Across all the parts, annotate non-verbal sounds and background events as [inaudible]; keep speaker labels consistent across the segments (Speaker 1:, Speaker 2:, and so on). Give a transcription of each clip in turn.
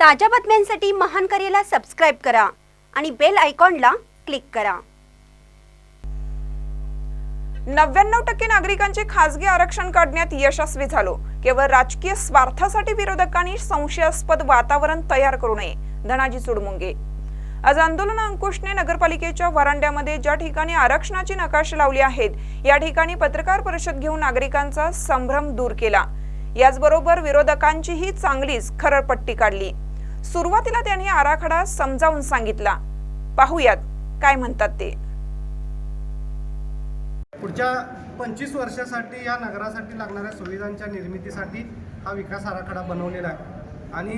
Speaker 1: ताज्या बातम्यांसाठी महान करेला सबस्क्राईब करा आणि बेल आयकॉनला क्लिक करा.
Speaker 2: नव्याण्णव टक्के नागरिकांचे खासगी आरक्षण काढण्यात यशस्वी झालो. केवळ राजकीय स्वार्थासाठी विरोधकांनी संशयास्पद वातावरण तयार करू नये धनाजी चुडमुंगे. आज आंदोलन अंकुशने नगरपालिकेच्या वरांड्यामध्ये ज्या ठिकाणी आरक्षणाची नकाशे लावली आहेत या ठिकाणी पत्रकार परिषद घेऊन नागरिकांचा संभ्रम दूर केला. याचबरोबर विरोधकांचीही चांगलीच खरळपट्टी काढली. सुरुवातीला त्यांनी आराखडा समजावून सांगितला. पाहुयात काय म्हणतात ते.
Speaker 3: पुढच्या पंचवीस वर्षासाठी या नगरासाठी लागणाऱ्या सुविधांच्या निर्मितीसाठी हा विकास आराखडा बनवलेला आहे. आणि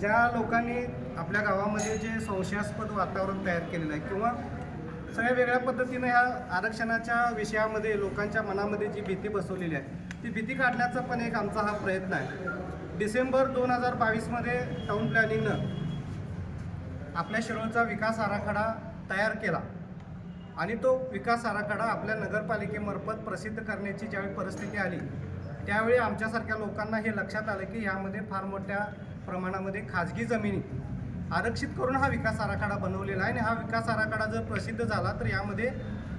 Speaker 3: ज्या लोकांनी आपल्या गावामध्ये जे संशयास्पद वातावरण तयार केलेलं आहे किंवा सगळ्या वेगळ्या पद्धतीनं ह्या आरक्षणाच्या विषयामध्ये लोकांच्या मनामध्ये जी भीती बसवलेली आहे ती भीती काढण्याचा पण एक आमचा हा प्रयत्न आहे. डिसेंबर दोन हजार बावीसमध्ये टाऊन प्लॅनिंगनं आपल्या शिरोळचा विकास आराखडा तयार केला. आणि तो विकास आराखडा आपल्या नगरपालिकेमार्फत प्रसिद्ध करण्याची ज्यावेळी परिस्थिती आली त्यावेळी आमच्यासारख्या लोकांना हे लक्षात आलं की यामध्ये फार मोठ्या प्रमाणामध्ये खाजगी जमिनी आरक्षित करून हा विकास आराखडा बनवलेला आहे. आणि हा विकास आराखडा जर प्रसिद्ध झाला तर यामध्ये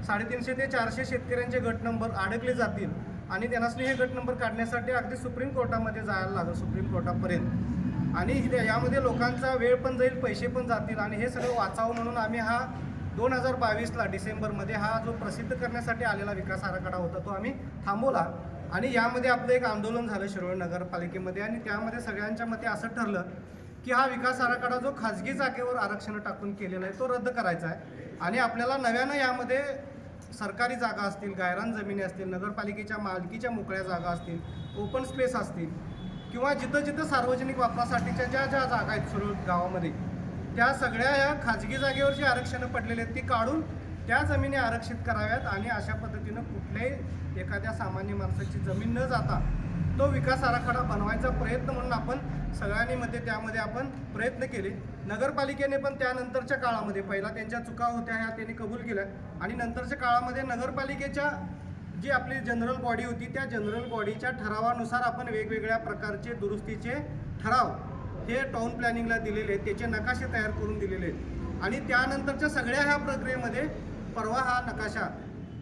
Speaker 3: साडेतीनशे ते चारशे शेतकऱ्यांचे गट नंबर अडकले जातील. आणि त्यांनासनी हे गट नंबर काढण्यासाठी अगदी सुप्रीम कोर्टामध्ये जायला लागलं सुप्रीम कोर्टापर्यंत. आणि यामध्ये लोकांचा वेळ पण जाईल पैसे पण जातील आणि हे सगळं वाचावं म्हणून आम्ही हा दोन हजार बावीसला डिसेंबरमध्ये हा जो प्रसिद्ध करण्यासाठी आलेला विकास आराखडा होता तो आम्ही थांबवला. आणि यामध्ये आपलं एक आंदोलन झालं शिरोळ नगरपालिकेमध्ये आणि त्यामध्ये सगळ्यांच्या मते असं ठरलं की हा विकास आराखडा जो खाजगी जागेवर आरक्षण टाकून केलेला आहे तो रद्द करायचा आहे. आणि आपल्याला नव्यानं यामध्ये सरकारी जागा असतील गायरान जमिनी असतील नगरपालिकेच्या मालकीच्या मोकळ्या जागा असतील ओपन स्पेस असतील किंवा जिथं जिथं सार्वजनिक वापरासाठीच्या ज्या ज्या जागा आहेत सुरू गावामध्ये त्या सगळ्या या खाजगी जागेवर जी आरक्षणं पडलेली आहेत ती काढून त्या जमिनी आरक्षित कराव्यात आणि अशा पद्धतीनं कुठल्याही एखाद्या सामान्य माणसाची जमीन न जाता तो विकास आराखडा बनवायचा प्रयत्न म्हणून आपण सगळ्यांनी मध्ये त्यामध्ये आपण प्रयत्न केले. नगरपालिकेने पण त्यानंतरच्या काळामध्ये पहिला त्यांच्या चुका होत्या ह्या त्यांनी कबूल केल्या. आणि नंतरच्या काळामध्ये नगरपालिकेच्या जी आपली जनरल बॉडी होती त्या जनरल बॉडीच्या ठरावानुसार आपण वेगवेगळ्या प्रकारचे दुरुस्तीचे ठराव हे टाऊन प्लॅनिंगला दिलेले आहेत त्याचे नकाशे तयार करून दिलेले आहेत. आणि त्यानंतरच्या सगळ्या ह्या प्रक्रियेमध्ये परवा हा नकाशा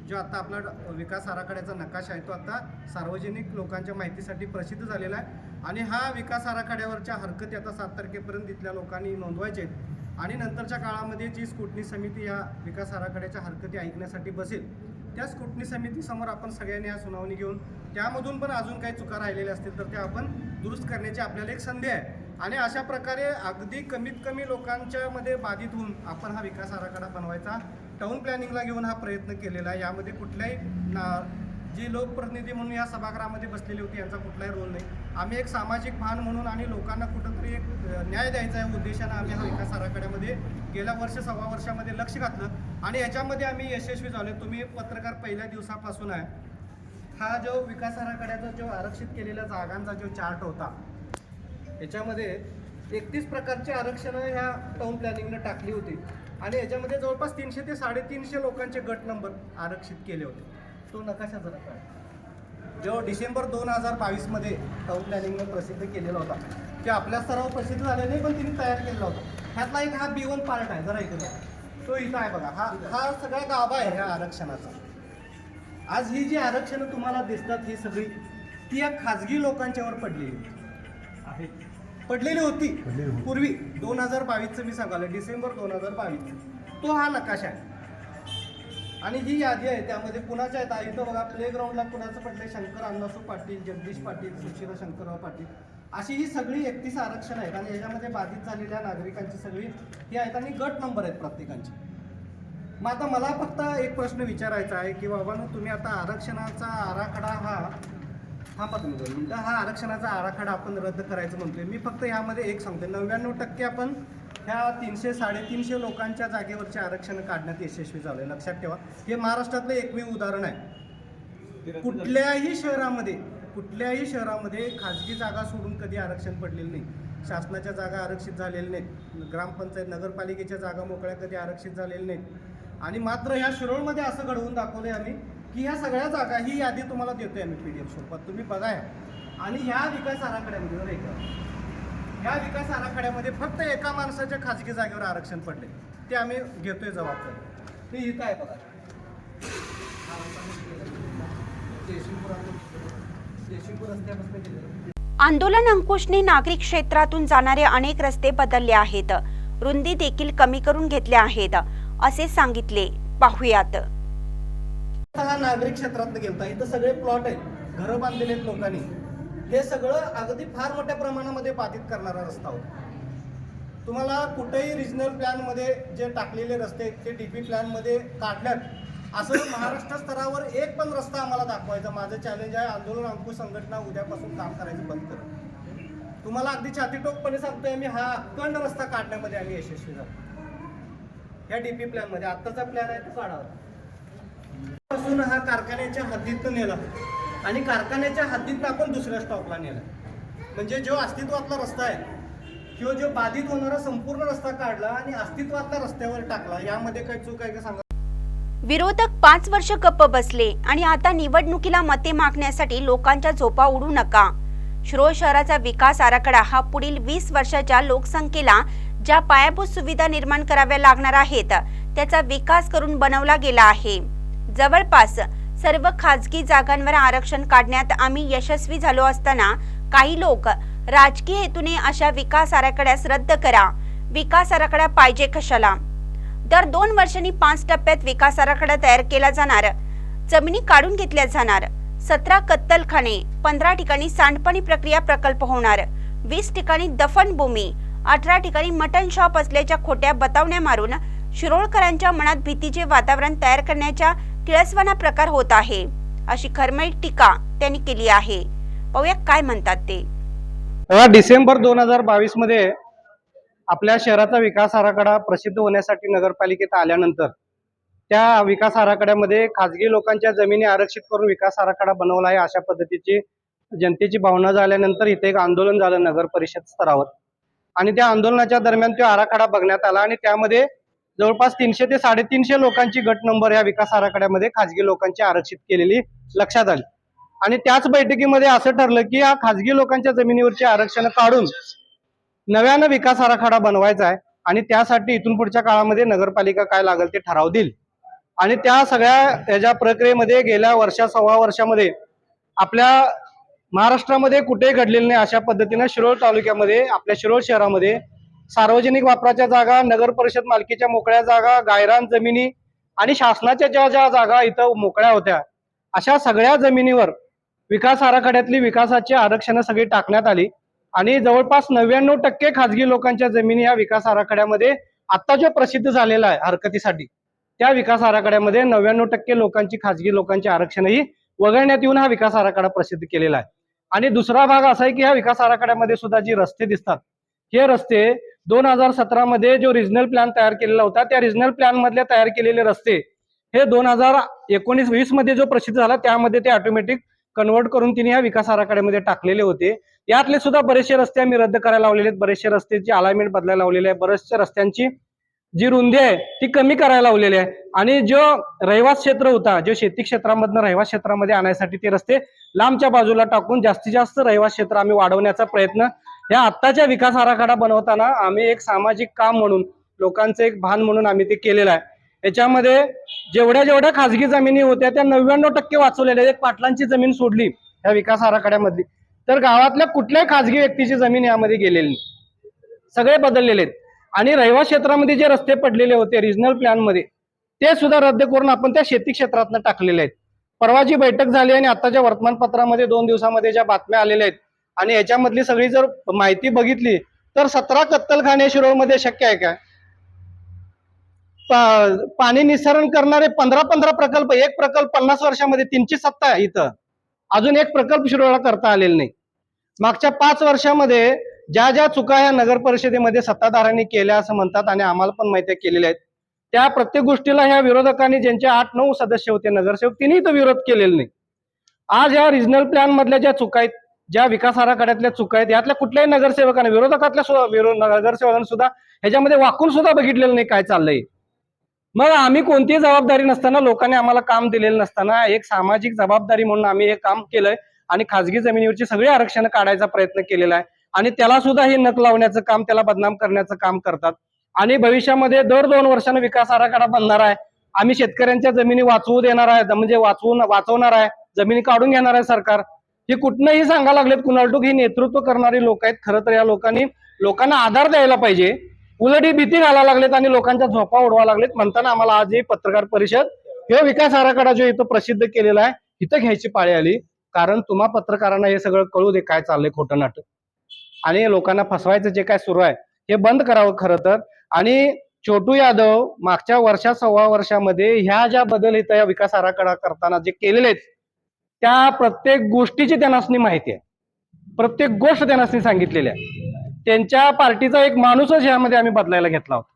Speaker 3: जो आता आपला विकास आराखड्याचा नकाशा आहे तो आता सार्वजनिक लोकांच्या माहितीसाठी प्रसिद्ध झालेला आहे. आणि हा विकास आराखड्यावरच्या हरकती आता सात तारखेपर्यंत इथल्या लोकांनी नोंदवायचे आहेत. आणि नंतरच्या काळामध्ये जी स्कुटनी समिती या विकास आराखड्याच्या हरकती ऐकण्यासाठी बसेल त्या स्कुटनी समितीसमोर आपण सगळ्यांनी या सुनावणी घेऊन त्यामधून पण अजून काही चुका राहिलेल्या असतील तर त्या आपण दुरुस्त करण्याची आपल्याला एक संधी आहे. आणि अशा प्रकारे अगदी कमीत कमी लोकांच्या मध्ये बाधित होऊन आपण हा विकास आराखडा बनवायचा टाऊन प्लॅनिंगला घेऊन हा प्रयत्न केलेला आहे. यामध्ये कुठल्याही ना जी लोकप्रतिनिधी म्हणून या सभागृहामध्ये बसलेली होती यांचा कुठलाही रोल नाही. आम्ही एक सामाजिक भान म्हणून आणि लोकांना कुठंतरी एक न्याय द्यायचा आहे उद्देशानं आम्ही हा विकास आराखड्यामध्ये गेल्या वर्ष सव्वा वर्षामध्ये लक्ष घातलं. आणि याच्यामध्ये आम्ही यशस्वी झालो तुम्ही पत्रकार पहिल्या दिवसापासून आहे. हा जो विकास आराखड्याचा जो आरक्षित केलेल्या जागांचा जो चार्ट होता याच्यामध्ये एकतीस प्रकारचे आरक्षणं ह्या टाऊन प्लॅनिंगनं टाकली होती. आणि याच्यामध्ये जवळपास तीनशे ते साडेतीनशे लोकांचे गट नंबर आरक्षित केले होते. तो नकाशा जरा काय जो डिसेंबर दोन हजार बावीसमध्ये टाऊन प्लॅनिंगनं प्रसिद्ध केलेला होता ते आपल्या स्तरावर प्रसिद्ध झाले नाही पण तिने तयार केलेला होता. ह्यातला एक हा बी वन पार्ट आहे जरा इकडे तो इथं आहे बघा. हा हा सगळा गाभा आहे ह्या आरक्षणाचा. आज ही जी आरक्षणं तुम्हाला दिसतात ही सगळी ती या खाजगी लोकांच्यावर पडलेली. आहे. पडलेली होती. पूर्वी दोन हजार बावीसचं मी सांगायला डिसेंबर दोन हजार बावीस. तो हा नकाशा आहे. आणि ही यादी आहे त्यामध्ये कुणाच्या आहेत? इथं बघा प्लेग्राऊंडला कुणाचं पडलंय? शंकर अण्णासू पाटील जगदीश पाटील सुशिरा शंकरराव पाटील. अशी ही सगळी एकतीस आरक्षण आहेत आणि याच्यामध्ये बाधित झालेल्या नागरिकांची सगळी ही आहेत आणि गट नंबर आहेत प्रत्येकांचे. मग आता मला फक्त एक प्रश्न विचारायचा आहे की बाबा तुम्ही आता आरक्षणाचा आराखडा हा हा तुम्ही हा आरक्षणाचा आराखडा आपण रद्द करायचं म्हणतोय. मी फक्त यामध्ये एक सांगतोय. नव्याण्णव टक्के आपण ह्या तीनशे साडेतीनशे लोकांच्या जागेवरचे आरक्षण काढण्यात यशस्वी झालंय. लक्षात ठेवा. हे महाराष्ट्रातलं एकमेव उदाहरण आहे. कुठल्याही शहरामध्ये कुठल्याही शहरामध्ये खाजगी जागा सोडून कधी आरक्षण पडलेलं नाही. शासनाच्या जागा आरक्षित झालेल्या नाहीत. ग्रामपंचायत नगरपालिकेच्या जागा मोकळ्या कधी आरक्षित झालेल्या नाहीत. आणि मात्र ह्या शिरोळमध्ये असं घडवून दाखवलंय आम्ही की ह्या सगळ्या जागा ही यादी तुम्हाला देतोय आम्ही पी डी एफ स्वरूपात तुम्ही बघा आणि ह्या विकास आराखड्यामध्ये या विकास आराखड्यामध्ये फक्त एका माणसाच्या खाजगी जागेवर आरक्षण पडले. ते आम्ही घेतोय जबाबदारी. ते इथं आहे बघा.
Speaker 1: आंदोलन अंकुशने नागरिक क्षेत्रातून जाणारे अनेक रस्ते बदलले आहेत. रुंदी देखील कमी करून घेतल्या आहेत असे सांगितले. पाहुयात.
Speaker 3: हा नागरिक क्षेत्रात गेलता. इथं सगळे प्लॉट आहेत. घरं बांधलेले आहेत लोकांनी. हे सगळं अगदी फार मोठ्या प्रमाणामध्ये बाधित करणारा रस्ता होता. तुम्हाला कुठेही रिजनल प्लॅनमध्ये जे टाकलेले रस्ते ते डी पी प्लॅनमध्ये काढल्यात असं महाराष्ट्र स्तरावर एक पण रस्ता आम्हाला दाखवायचा. माझं चॅलेंज आहे आंदोलन अंकुश संघटना उद्यापासून काम करायचं बंद कर. तुम्हाला अगदी छातीटोकपणे सांगतोय मी हा अखंड रस्ता काढण्यामध्ये आम्ही यशस्वी झालो. या डीपी प्लॅनमध्ये आत्ताचा प्लॅन आहे तो काढावा. पासून हा कारखान्याच्या हद्दीत नेला. आणि कारखान्याच्या हद्दीतनं आपण दुसऱ्या स्टॉपला नेला म्हणजे जो अस्तित्वातला रस्ता आहे किंवा जो बाधित होणारा संपूर्ण रस्ता काढला आणि अस्तित्वातल्या रस्त्यावर टाकला यामध्ये काही चूक आहे का सांगा?
Speaker 1: विरोधक पाच वर्ष गप्प बसले आणि आता निवडणुकीला मते मागण्यासाठी लोकांच्या झोपा उडू नका. शिरोळ शहराचा विकास आराखडा हा पुढील वीस वर्षाच्या लोकसंख्येला ज्या पायाभूत सुविधा निर्माण कराव्या लागणार आहेत त्याचा विकास करून बनवला गेला आहे. जवळपास सर्व खाजगी जागांवर आरक्षण काढण्यात आम्ही यशस्वी झालो असताना काही लोक राजकीय हेतूने अशा विकास आराखड्यास रद्द करा. विकास आराखडा पाहिजे कशाला? दर दोन वर्षांनी पाच टप्प्यात विकास आराखडा तयार केला जाणार. जमिनी काढून घेतल्या जाणार. सतरा कत्तलखाने पंधरा ठिकाणी सांडपाणी प्रक्रिया प्रकल्प होणार. वीस ठिकाणी दफनभूमी अठरा ठिकाणी मटन शॉप असल्याच्या खोट्या बतावण्या मारून शिरोळकरांच्या मनात भीतीचे वातावरण तयार करण्याच्या किळसवाना प्रकार होत आहे. अशी खरमळी टीका त्यांनी केली आहे. पाहूया काय म्हणतात ते.
Speaker 3: डिसेंबर दोन हजार बावीसमध्ये आपल्या शहराचा विकास आराखडा प्रसिद्ध होण्यासाठी नगरपालिकेत आल्यानंतर त्या विकास आराखड्यामध्ये खाजगी लोकांच्या जमिनी आरक्षित करून विकास आराखडा बनवला आहे अशा पद्धतीची जनतेची भावना झाल्यानंतर इथे एक आंदोलन झालं नगर परिषद स्तरावर. आणि त्या आंदोलनाच्या दरम्यान तो आराखडा बघण्यात आला आणि त्यामध्ये जवळपास तीनशे ते साडेतीनशे लोकांची गट नंबर या विकास आराखड्यामध्ये खाजगी लोकांची आरक्षित केलेली लक्षात आली. आणि त्याच बैठकीमध्ये असं ठरलं की या खाजगी लोकांच्या जमिनीवरची आरक्षण काढून नव्यानं विकास आराखडा बनवायचा आहे आणि त्यासाठी इथून पुढच्या काळामध्ये नगरपालिका काय लागेल ते ठराव देईल. आणि त्या सगळ्या ह्याच्या प्रक्रियेमध्ये गेल्या वर्षा सव्वा वर्षामध्ये आपल्या महाराष्ट्रामध्ये कुठेही घडलेलं नाही अशा पद्धतीनं शिरोळ तालुक्यामध्ये आपल्या शिरोळ शहरामध्ये सार्वजनिक वापराच्या जागा नगर परिषद मालकीच्या मोकळ्या जागा गायरान जमिनी आणि शासनाच्या ज्या ज्या जागा इथं मोकळ्या होत्या अशा सगळ्या जमिनीवर विकास आराखड्यातली विकासाची आरक्षणं सगळी टाकण्यात आली आणि जवळपास नव्याण्णव टक्के खाजगी लोकांच्या जमिनी या विकास आराखड्यामध्ये आता जो प्रसिद्ध झालेला आहे हरकतीसाठी त्या विकास आराखड्यामध्ये नव्याण्णव टक्के लोकांची खाजगी लोकांची आरक्षणही वगळण्यात येऊन हा विकास आराखडा प्रसिद्ध केलेला आहे. आणि दुसरा भाग असा आहे की ह्या विकास आराखड्यामध्ये सुद्धा जी रस्ते दिसतात हे रस्ते दोन हजार सतरा मध्ये जो रिजनल प्लॅन तयार केलेला होता त्या रिजनल प्लॅन मधले तयार केलेले रस्ते हे दोन हजार एकोणीस वीसमध्ये जो प्रसिद्ध झाला त्यामध्ये ते ऑटोमॅटिक कन्वर्ट करून तिने या विकास आराखड्यामध्ये टाकलेले होते. यातले सुद्धा बरेचसे रस्ते आम्ही रद्द करायला लावलेले आहेत. बरेचसे रस्त्याची अलायमेंट बदलायला लावलेली आहे. बरेचशा रस्त्यांची जी रुंदी आहे ती कमी करायला लावलेली आहे. आणि जो रहिवास क्षेत्र होता जो शेती क्षेत्रामधनं रहिवास क्षेत्रामध्ये आणण्यासाठी ते रस्ते लांबच्या बाजूला टाकून जास्तीत जास्त रहिवास क्षेत्र आम्ही वाढवण्याचा प्रयत्न या आत्ताच्या विकास आराखडा बनवताना आम्ही एक सामाजिक काम म्हणून लोकांचं एक भान म्हणून आम्ही ते केलेलं आहे. याच्यामध्ये जेवढ्या जेवढ्या खाजगी जमिनी होत्या त्या नव्याण्णव टक्के वाचवलेल्या एक पाटलांची जमीन सोडली या विकास आराखड्यामधली. तर गावातल्या कुठल्याही खाजगी व्यक्तीची जमीन यामध्ये गेलेली नाही. सगळे बदललेले आहेत. आणि रहिवास क्षेत्रामध्ये जे रस्ते पडलेले होते रिजनल प्लॅनमध्ये ते सुद्धा रद्द करून आपण त्या शेती क्षेत्रातनं टाकलेले आहेत. परवाची बैठक झाली आणि आताच्या वर्तमानपत्रामध्ये दोन दिवसामध्ये ज्या बातम्या आलेल्या आहेत आणि याच्यामधली सगळी जर माहिती बघितली तर सतरा कत्तलखाने शिरोळमध्ये शक्य आहे काय पाणी निसरण करणारे पंधरा पंधरा प्रकल्प एक प्रकल्प पन्नास वर्षामध्ये तीनशे सत्ता आहे इथं. अजून एक प्रकल्प शिरोळा करता आलेला नाही. मागच्या पाच वर्षामध्ये ज्या ज्या चुका या नगर परिषदेमध्ये सत्ताधाऱ्यांनी केल्या असं म्हणतात आणि आम्हाला पण माहिती केलेल्या आहेत. त्या प्रत्येक गोष्टीला ह्या विरोधकांनी ज्यांचे आठ नऊ सदस्य होते नगरसेवक तिन्ही तो विरोध केलेला नाही. आज या रिजनल प्लॅन मधल्या ज्या चुका आहेत ज्या विकास आराखड्यातल्या चुका आहेत यातल्या कुठल्याही नगरसेवकाने विरोधकातल्या नगरसेवकांना नगरसेवकांनी सुद्धा ह्याच्यामध्ये वाकून सुद्धा बघितलेलं नाही काय चाललंय. मग आम्ही कोणतीही जबाबदारी नसताना लोकांनी आम्हाला काम दिलेलं नसताना एक सामाजिक जबाबदारी म्हणून आम्ही हे काम केलंय आणि खाजगी जमिनीवरची सगळी आरक्षण काढायचा प्रयत्न केलेला आहे. आणि त्याला सुद्धा हे नक लावण्याचं काम त्याला बदनाम करण्याचं काम करतात. आणि भविष्यामध्ये दर दोन वर्षानं विकास आराखडा बनणार आहे. आम्ही शेतकऱ्यांच्या जमिनी वाचवू देणार आहे म्हणजे वाचवून वाचवणार आहे. जमिनी काढून घेणार आहे सरकार. हे कुठनंही सांगा लागलेत कुणालटूक ही नेतृत्व करणारी लोक आहेत. खरं तर या लोकांनी लोकांना आधार द्यायला पाहिजे. उलट ही भीती घालायला लागलेत आणि लोकांच्या झोपा उडवा लागलेत. म्हणताना आम्हाला आज ही पत्रकार परिषद हे विकास आराखडा जो इथं प्रसिद्ध केलेला आहे इथं घ्यायची पाळी आली. कारण तुम्हा पत्रकारांना हे सगळं कळू दे काय चाललंय खोटं नाटक. आणि लोकांना फसवायचं जे काय सुरू आहे हे बंद करावं खरं तर. आणि छोटू यादव मागच्या वर्षा सव्वा वर्षामध्ये ह्या ज्या बदल इथं या विकास आराखडा करताना जे केलेले आहेत त्या प्रत्येक गोष्टीची त्यांनासनी माहिती आहे. प्रत्येक गोष्ट त्यांनासनी सांगितलेली आहे. त्यांच्या पार्टीचा एक माणूसच यामध्ये आम्ही बदलायला घेतला होता.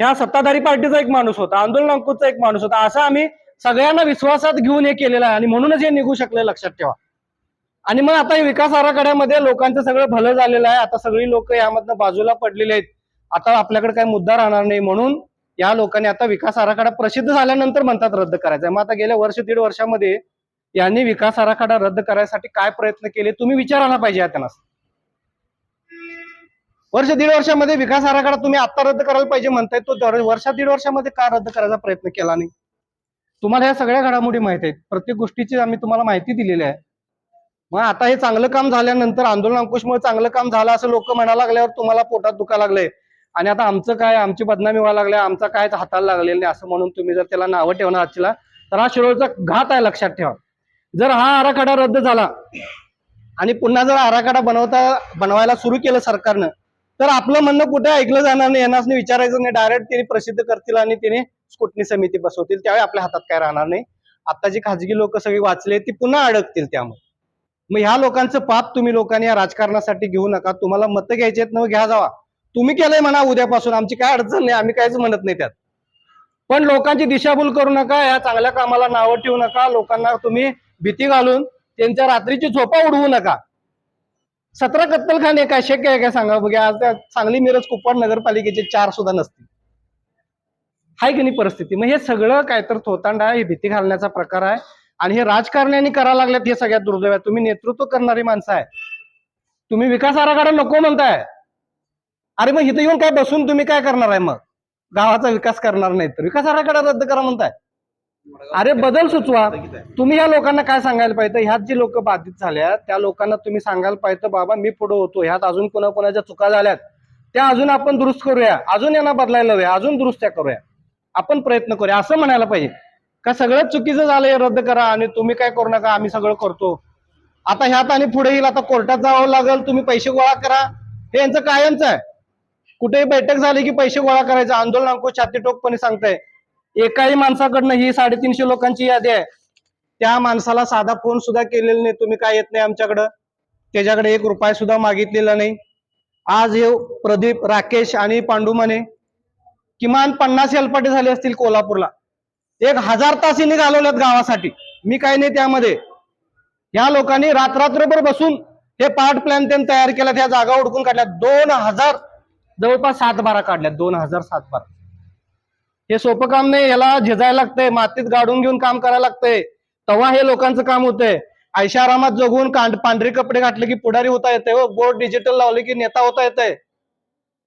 Speaker 3: ह्या सत्ताधारी पार्टीचा एक माणूस होता आंदोलन अंकुशचा एक माणूस होता. असा आम्ही सगळ्यांना विश्वासात घेऊन हे केलेलं आहे आणि म्हणूनच हे निघू शकले लक्षात ठेवा. आणि मग आता विकास आराखड्यामध्ये लोकांचं सगळं भलं झालेलं आहे. आता सगळी लोक यामधनं बाजूला पडलेली आहेत. आता आपल्याकडे काही मुद्दा राहणार नाही म्हणून या लोकांनी आता विकास आराखडा प्रसिद्ध झाल्यानंतर म्हणतात रद्द करायचा. मग आता गेल्या वर्ष दीड वर्षामध्ये यांनी विकास आराखडा रद्द करायसाठी काय प्रयत्न केले तुम्ही विचारायला पाहिजे त्यांना. वर्ष दीड वर्षामध्ये विकास आराखडा तुम्ही आता रद्द करायला पाहिजे म्हणताय तो वर्षा दीड वर्षामध्ये का रद्द करायचा प्रयत्न केला नाही? तुम्हाला ह्या सगळ्या घडामोडी माहीत आहेत. प्रत्येक गोष्टीची आम्ही तुम्हाला माहिती दिलेली आहे. मग आता हे चांगलं काम झाल्यानंतर आंदोलन अंकुशमुळे चांगलं काम झालं असं लोक म्हणायला लागल्यावर तुम्हाला पोटात दुखा लागले आणि आता आमचं काय आमची बदनामी व्हायला लागल्या आमचा काय हाताला लागलेलं नाही असं म्हणून तुम्ही जर त्याला नावं ठेवणार आजच्या तर हा शिरोळचा घात आहे लक्षात ठेवा. जर हा आराखडा रद्द झाला आणि पुन्हा जर आराखडा बनवता बनवायला सुरू केलं सरकारनं तर आपलं म्हणणं कुठे ऐकलं जाणार नाही यांना विचारायचं नाही. डायरेक्ट त्यांनी प्रसिद्ध करतील आणि त्यांनी स्कुटनी समिती बसवतील त्यावेळी आपल्या हातात काय राहणार नाही. आता जी खाजगी लोक सगळी वाचले ती पुन्हा अडकतील त्यामुळे. मग ह्या लोकांचं पाप तुम्ही लोकांनी या राजकारणासाठी घेऊ नका. तुम्हाला मतं घ्यायची आहेत न घ्या जावा. तुम्ही केलंय म्हणा उद्यापासून आमची काय अडचण नाही आम्ही काहीच म्हणत नाही त्यात. पण लोकांची दिशाभूल करू नका या चांगल्या कामाला नावं ठेवू नका लोकांना तुम्ही भीती घालून त्यांच्या रात्रीची झोपा उडवू नका. सतरा कत्तलखाने काय शक्य आहे काय सांगा? बघा आज त्या सांगली मिरज कुपवाड नगरपालिकेचे चार सुद्धा नसतील. हाय की नाही परिस्थिती? मग हे सगळं काय तर थोतांड आहे हे भीती घालण्याचा प्रकार आहे. आणि हे राजकारण्यांनी करायला लागल्यात हे सगळ्यात दुर्दैव आहे तुम्ही नेतृत्व करणारी माणसं आहे. तुम्ही विकास आराखडा नको म्हणताय. अरे मग इथं येऊन काय बसून तुम्ही काय करणार आहे मग? गावाचा विकास करणार नाही तर. विकास आराखडा रद्द करा म्हणताय. अरे बदल सुचवा. तुम्ही या लोकांना काय सांगायला पाहिजे? ह्यात जी लोक बाधित झाल्या त्या लोकांना तुम्ही सांगायला पाहिजे बाबा मी पुढे होतो. ह्यात अजून कोणा कोणाच्या चुका झाल्यात. त्या अजून आपण दुरुस्त करूया. अजून यांना बदलायला हव्या अजून दुरुस्त्या करूया. आपण प्रयत्न करूया. असं म्हणायला पाहिजे. का सगळं चुकीचं झालंय रद्द करा आणि तुम्ही काय करू नका आम्ही सगळं करतो. आता ह्यात आणि पुढे येईल. आता कोर्टात जावं लागेल. तुम्ही पैसे गोळा करा. हे यांचं कायमच आहे. कुठेही बैठक झाली की पैसे गोळा करायचं. आंदोलन अंकुश छाती टोकपणे सांगताय. एकाही माणसाकडनं ही साडेतीनशे लोकांची यादी आहे. त्या माणसाला साधा फोन सुद्धा केलेला नाही. तुम्ही काय येत नाही आमच्याकडं? त्याच्याकडे एक रुपया सुद्धा मागितलेला नाही. आज हे प्रदीप राकेश आणि पांडुमाने किमान पन्नास हेलपाटे झाले असतील कोल्हापूरला. एक हजार तास हिने घालवल्यात गावासाठी. मी काय नाही त्यामध्ये. या लोकांनी रात्रभर बसून हे पार्ट प्लॅन त्यांनी तयार केला. त्या जागा उडकून काढल्या. दोन हजार जवळपास सात बारा काढल्यात दोन हजार सात बारा. हे सोपं काम नाही याला झेजायला लागतंय मातीत गाडून घेऊन काम करायला लागतंय. तेव्हा हे लोकांचं काम होतंय. ऐशारामात जगून कांड पांढरे कपडे घातले की पुढारी होता येते हो बोर्ड डिजिटल लावले की नेता होता येतंय.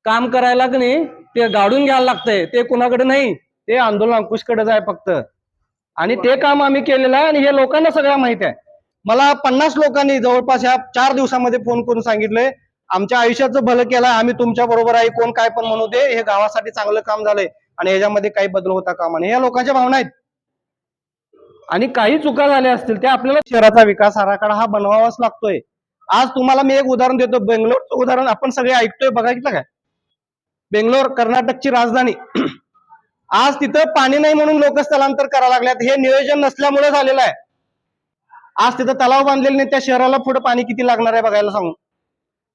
Speaker 3: काम करायला की नाही ते गाडून घ्यायला लागतंय ते कुणाकडे नाही ते आंदोलन अंकुशकडे जाय फक्त. आणि ते काम आम्ही केलेलं आहे आणि हे लोकांना सगळं माहिती आहे. मला पन्नास लोकांनी जवळपास या चार दिवसामध्ये फोन करून सांगितलंय आमच्या आयुष्याचं भलं केलं आम्ही तुमच्या बरोबर आहे कोण काय पण म्हणू दे हे गावासाठी चांगलं काम झालंय आणि ह्याच्यामध्ये काही बदल होता कामा नये. या लोकांच्या भावना आहेत. आणि काही चुका झाल्या असतील त्या आपल्याला शहराचा विकास आराखडा हा बनवावाच लागतोय. आज तुम्हाला मी एक उदाहरण देतो बेंगलोरचं उदाहरण आपण सगळे ऐकतोय बघायचं काय? बेंगलोर कर्नाटकची राजधानी. [clears throat] आज तिथं पाणी नाही म्हणून लोक स्थलांतर करायला लागल्यात. हे नियोजन नसल्यामुळे झालेलं आहे. आज तिथं तलाव बांधलेले नाही त्या शहराला पुढे पाणी किती लागणार आहे बघायला सांगू.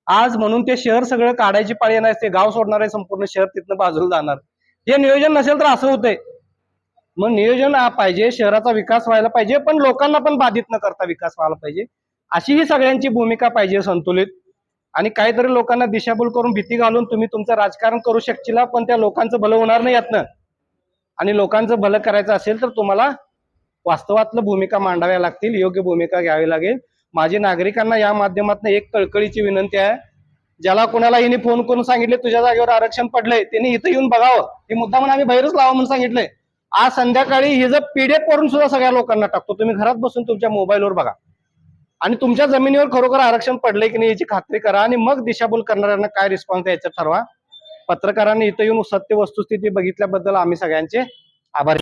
Speaker 3: आज म्हणून ते शहर सगळं काढायची पाळी येणार ते गाव सोडणार आहे संपूर्ण शहर तिथनं बाजूला जाणार. हे नियोजन नसेल तर असं होतंय. मग नियोजन पाहिजे शहराचा विकास व्हायला पाहिजे पण लोकांना पण बाधित न करता विकास व्हायला पाहिजे. अशी ही सगळ्यांची भूमिका पाहिजे संतुलित. आणि काहीतरी लोकांना दिशाभूल करून भीती घालून तुम्ही तुमचं राजकारण करू शकशील पण त्या लोकांचं भलं होणार नाही यातनं. आणि लोकांचं भलं करायचं असेल तर तुम्हाला वास्तवातलं भूमिका मांडाव्या लागतील योग्य भूमिका घ्यावी लागेल. माझी नागरिकांना या माध्यमातून एक कळकळीची विनंती आहे. ज्याला कोणाला हिने फोन करून सांगितले तुझ्या जागेवर आरक्षण पडलंय त्यांनी इथं येऊन बघावं. हे मुद्दा म्हणून आम्ही बाहेरच लावा म्हणून सांगितलंय. आज संध्याकाळी हिज जर पीडीएफ करून सुद्धा सगळ्या लोकांना टाकतो. तुम्ही घरात बसून तुमच्या मोबाईलवर बघा. आणि तुमच्या जमिनीवर खरोखर आरक्षण पडलंय की नाही याची खात्री करा आणि मग दिशाभूल करणाऱ्यांना काय रिस्पॉन्स द्यायचा ठरवा. पत्रकारांनी इथं येऊन सत्य वस्तुस्थिती बघितल्याबद्दल आम्ही सगळ्यांचे आभारी